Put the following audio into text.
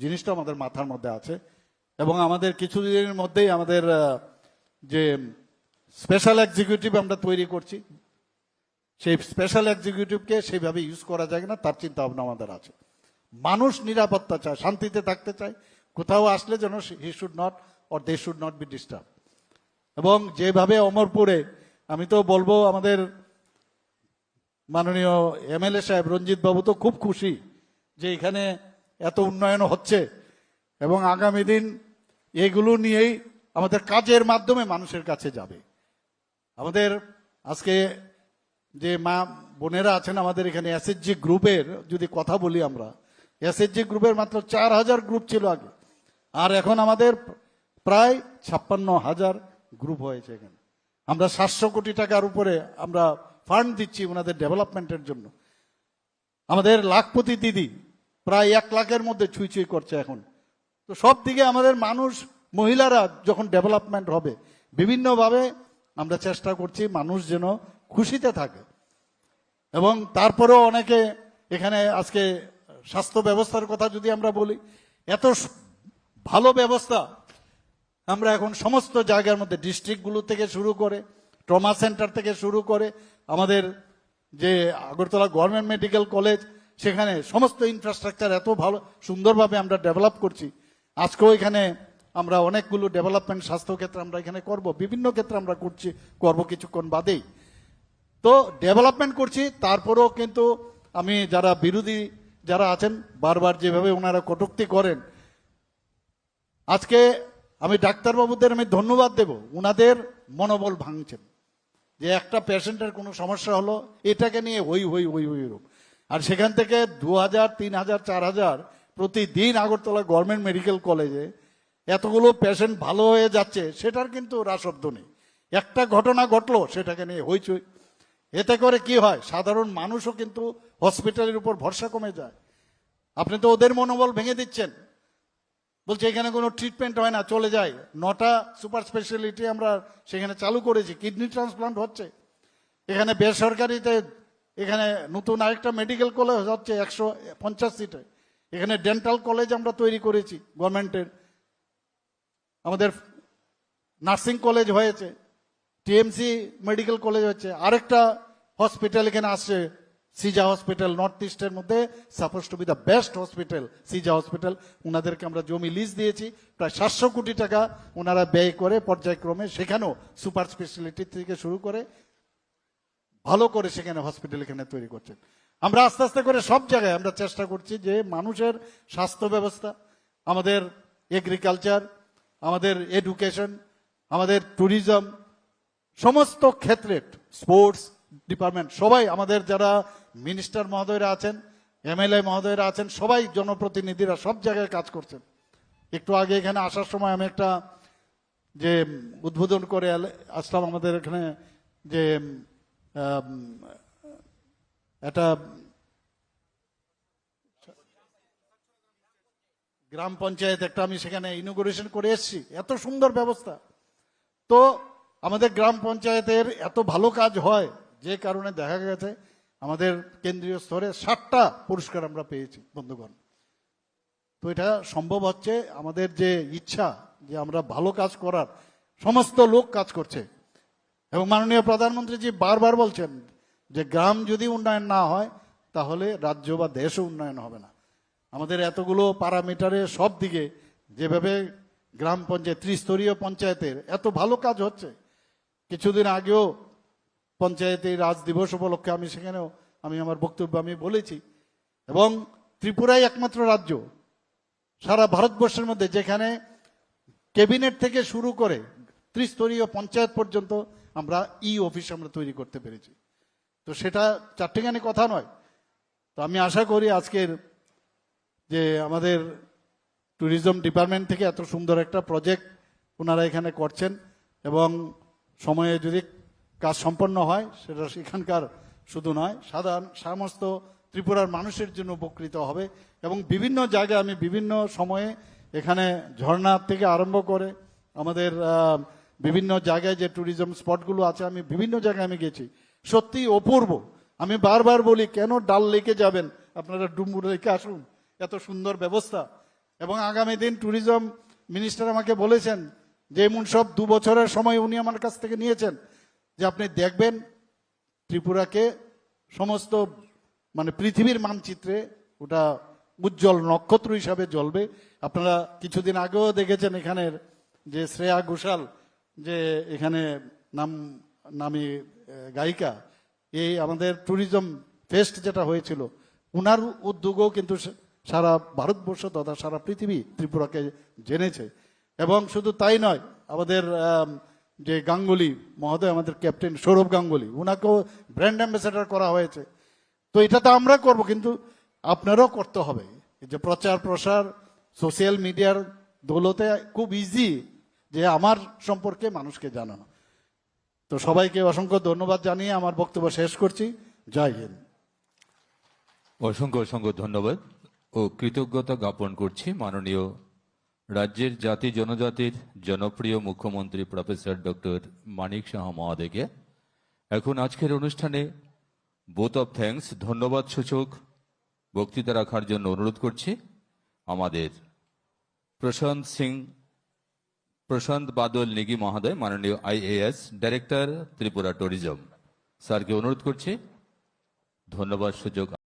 জিনিসটা আমাদের মাথার মধ্যে আছে। এবং আমাদের কিছুদিনের মধ্যেই আমাদের যে স্পেশাল এক্সিকিউটিভ আমরা তৈরি করছি, সেই স্পেশাল এক্সিকিউটিভকে সেইভাবে ইউজ করা যায় না তার চিন্তা ভাবনা আমাদের আছে। মানুষ নিরাপত্তা চায়, শান্তিতে থাকতে চায়, কোথাও আসলে যেন he should not or they should not be disturb এবং যেভাবে অমরপুরে, আমি তো বলব আমাদের মাননীয় এমএলএ সাহেব রঞ্জিত বাবু তো খুব খুশি যে এখানে এত উন্নয়ন হচ্ছে। এবং আগামী দিন এগুলো নিয়েই আমাদের কাজের মাধ্যমে মানুষের কাছে যাবে। আমাদের আজকে যে মা বোনেরা আছেন আমাদের এখানে এসএসজি গ্রুপের, যদি কথা বলি আমরা এসএসজি গ্রুপের মাত্র চার হাজার গ্রুপ ছিল আগে। আর এখন আমাদের প্রায় ছাপ্পান্ন হাজার গ্রুপ হয়েছে এখানে। আমরা সাতশো কোটি টাকার উপরে আমরা ফান্ড দিচ্ছি ওনাদের ডেভেলপমেন্টের জন্য। আমাদের লাখপতি দিদি প্রায় এক লাখের মধ্যে ছুঁই ছুঁই করছে এখন। তো সব দিকে আমাদের মানুষ, মহিলারা যখন ডেভেলপমেন্ট হবে, বিভিন্নভাবে আমরা চেষ্টা করছি মানুষ যেন খুশিতে থাকে। এবং তারপরেও অনেকে এখানে আজকে স্বাস্থ্য ব্যবস্থার কথা যদি আমরা বলি, এত ভালো ব্যবস্থা আমরা এখন সমস্ত জায়গার মধ্যে, ডিস্ট্রিক্টগুলো থেকে শুরু করে, ট্রমা সেন্টার থেকে শুরু করে, আমাদের যে আগরতলা গভর্নমেন্ট মেডিকেল কলেজ সেখানে সমস্ত ইনফ্রাস্ট্রাকচার এত ভালো, সুন্দরভাবে আমরা ডেভেলপ করছি। আজকেও এখানে আমরা অনেকগুলো ডেভেলপমেন্ট স্বাস্থ্য ক্ষেত্রে আমরা এখানে করব, বিভিন্ন ক্ষেত্রে আমরা করছি, করব কিছুক্ষণ বাদেই। তো ডেভেলপমেন্ট করছি, তারপরেও কিন্তু আমি যারা বিরোধী যারা আছেন, বারবার যেভাবে ওনারা কটূক্তি করেন, আজকে আমি ডাক্তারবাবুদের আমি ধন্যবাদ দেব। ওনাদের মনোবল ভাঙছেন। যে একটা পেশেন্টের কোনো সমস্যা হলো, এটাকে নিয়ে হই হই হই হই আর সেখান থেকে দু হাজার তিন হাজার চার হাজার প্রতিদিন আগরতলা গভর্নমেন্ট মেডিকেল কলেজে এতগুলো পেশেন্ট ভালো হয়ে যাচ্ছে, সেটার কিন্তু রাসব্দ নেই। একটা ঘটনা ঘটলো, সেটাকে নিয়ে হইচই। এতে করে কি হয়, সাধারণ মানুষও কিন্তু হসপিটালের উপর ভরসা কমে যায়। আপনি তো ওদের মনোবল ভেঙে দিচ্ছেন। বলছে, এখানে কোনো ট্রিটমেন্ট হয় না, চলে যায়। নটা সুপার স্পেশালিটি আমরা সেখানে চালু করেছি কিডনি ট্রান্সপ্লান্ট হচ্ছে। এখানে বেসরকারিতে এখানে নতুন আরেকটা মেডিকেল কলেজ হচ্ছে একশো পঞ্চাশ সিটে এখানে ডেন্টাল কলেজ আমরা তৈরি করেছি গভর্নমেন্টের। আমাদের নার্সিং কলেজ হয়েছে টিএমসি মেডিকেল কলেজ হচ্ছে আরেকটা হসপিটাল এখানে আসছে সিজা হসপিটাল নর্থ ইস্টের মধ্যে suppose to be the best hospital সিজা হসপিটাল ওনাদেরকে আমরা জমি লিজ দিয়েছি, প্রায় সাতশো কোটি টাকা ওনারা ব্যয় করে পর্যায়ক্রমে সেখানেও সুপার স্পেশালিটি থেকে শুরু করে ভালো করে সেখানে হসপিটাল এখানে তৈরি করছেন। আমরা আস্তে আস্তে করে সব জায়গায় আমরা চেষ্টা করছি যে মানুষের স্বাস্থ্য ব্যবস্থা, আমাদের এগ্রিকালচার আমাদের এডুকেশন আমাদের ট্যুরিজম সমস্ত ক্ষেত্রে স্পোর্টস ডিপার্টমেন্ট সবাই আমাদের যারা মিনিস্টার মহোদয়রা আছেন এমএলএ মহোদয়রা আছেন, সবাই জনপ্রতিনিধিরা সব জায়গায় কাজ করছেন। একটু আগে এখানে আসার সময় আমি একটা যে উদ্বোধন করে আসলাম আমাদের এখানে যে একটা গ্রাম পঞ্চায়েত একটা আমি সেখানে ইনোগ্রেশন করে এসেছি। এত সুন্দর ব্যবস্থা। তো আমাদের গ্রাম পঞ্চায়েতের এত ভালো কাজ হয়, যে কারণে দেখা গেছে আমাদের কেন্দ্রীয় স্তরে ষাটটা পুরস্কার আমরা পেয়েছি, বন্ধুগণ। তো এটা সম্ভব হচ্ছে আমাদের যে ইচ্ছা, যে আমরা ভালো কাজ করার, সমস্ত লোক কাজ করছে। এবং মাননীয় প্রধানমন্ত্রীজি বারবার বলছেন যে গ্রাম যদি উন্নয়ন না হয়, তাহলে রাজ্য বা দেশও উন্নয়ন হবে না। আমাদের এতগুলো প্যারামিটারে সব দিকে যেভাবে গ্রাম পঞ্চায়েত, ত্রিস্তরীয় পঞ্চায়েতের এত ভালো কাজ হচ্ছে, কিছুদিন আগেও পঞ্চায়েতে রাজ দিবস উপলক্ষে আমি সেখানেও, আমি আমার বক্তব্য আমি বলেছি। এবং ত্রিপুরাই একমাত্র রাজ্য সারা ভারতবর্ষের মধ্যে যেখানে ক্যাবিনেট থেকে শুরু করে ত্রিস্তরীয় পঞ্চায়েত পর্যন্ত আমরা ই অফিস আমরা তৈরি করতে পেরেছি। তো সেটা চারটেখানি কথা নয়। তো আমি আশা করি আজকের যে আমাদের ট্যুরিজম ডিপার্টমেন্ট থেকে এত সুন্দর একটা প্রজেক্ট ওনারা এখানে করছেন এবং সময়ে যদি কাজ সম্পন্ন হয়, সেটা সেখানকার শুধু নয়, সাধারণ সমস্ত ত্রিপুরার মানুষের জন্য উপকৃত হবে এবং বিভিন্ন জায়গায় আমি বিভিন্ন সময়ে এখানে ঝর্ণার থেকে আরম্ভ করে আমাদের বিভিন্ন জায়গায় যে ট্যুরিজম স্পটগুলো আছে, আমি বিভিন্ন জায়গায় আমি গেছি। সত্যি অপূর্ব। আমি বারবার বলি, কেন ডাল লেকে যাবেন? আপনারা ডুম্বুর লেকে আসুন। এত সুন্দর ব্যবস্থা। এবং আগামী দিন ট্যুরিজম মিনিস্টার আমাকে বলেছেন, যে এমন সব দু বছরের সময় উনি আমার কাছ থেকে নিয়েছেন, যে আপনি দেখবেন ত্রিপুরাকে সমস্ত মানে পৃথিবীর মানচিত্রে ওটা উজ্জ্বল নক্ষত্র হিসাবে জ্বলবে। আপনারা কিছুদিন আগেও দেখেছেন এখানের যে শ্রেয়া ঘোষাল যে এখানে নাম, নামী গায়িকা এই আমাদের ট্যুরিজম ফেস্ট যেটা হয়েছিল, উনার উদ্যোগও কিন্তু সারা ভারতবর্ষ তথা সারা পৃথিবী ত্রিপুরাকে জেনেছে। এবং শুধু তাই নয়, আমাদের যে গাঙ্গুলি, মহোদয় আমাদের ক্যাপ্টেন সৌরভ গাঙ্গুলি, উনাকেও ব্র্যান্ড অ্যাম্বাসেডর করা হয়েছে। তো এটা তো আমরা করব, কিন্তু আপনারাও করতে হবে। যে প্রচার প্রসার সোশ্যাল মিডিয়ার দৌলতে খুব ইজি যে আমার সম্পর্কে মানুষকে জানানো। তো সবাইকে অসংখ্য ধন্যবাদ জানিয়ে আমার বক্তব্য শেষ করছি। জয় হিন্দ। অসংখ্য অসংখ্য ধন্যবাদ ও কৃতজ্ঞতা জ্ঞাপন করছি মাননীয় রাজ্যের জাতি জনজাতির জনপ্রিয় মুখ্যমন্ত্রী প্রফেসর ডক্টর মানিক সাহা মহোদয়কে। এখন আজকের অনুষ্ঠানে বোথ অফ থ্যাঙ্কস ধন্যবাদ সূচক বক্তৃতা রাখার জন্য অনুরোধ করছি। আমাদের প্রশান্ত সিং প্রশান্ত বাদল নিগি মহোদয় মাননীয় আইএএস ডাইরেক্টর ত্রিপুরা ট্যুরিজম। স্যারকে অনুরোধ করছি। ধন্যবাদ সুযোগ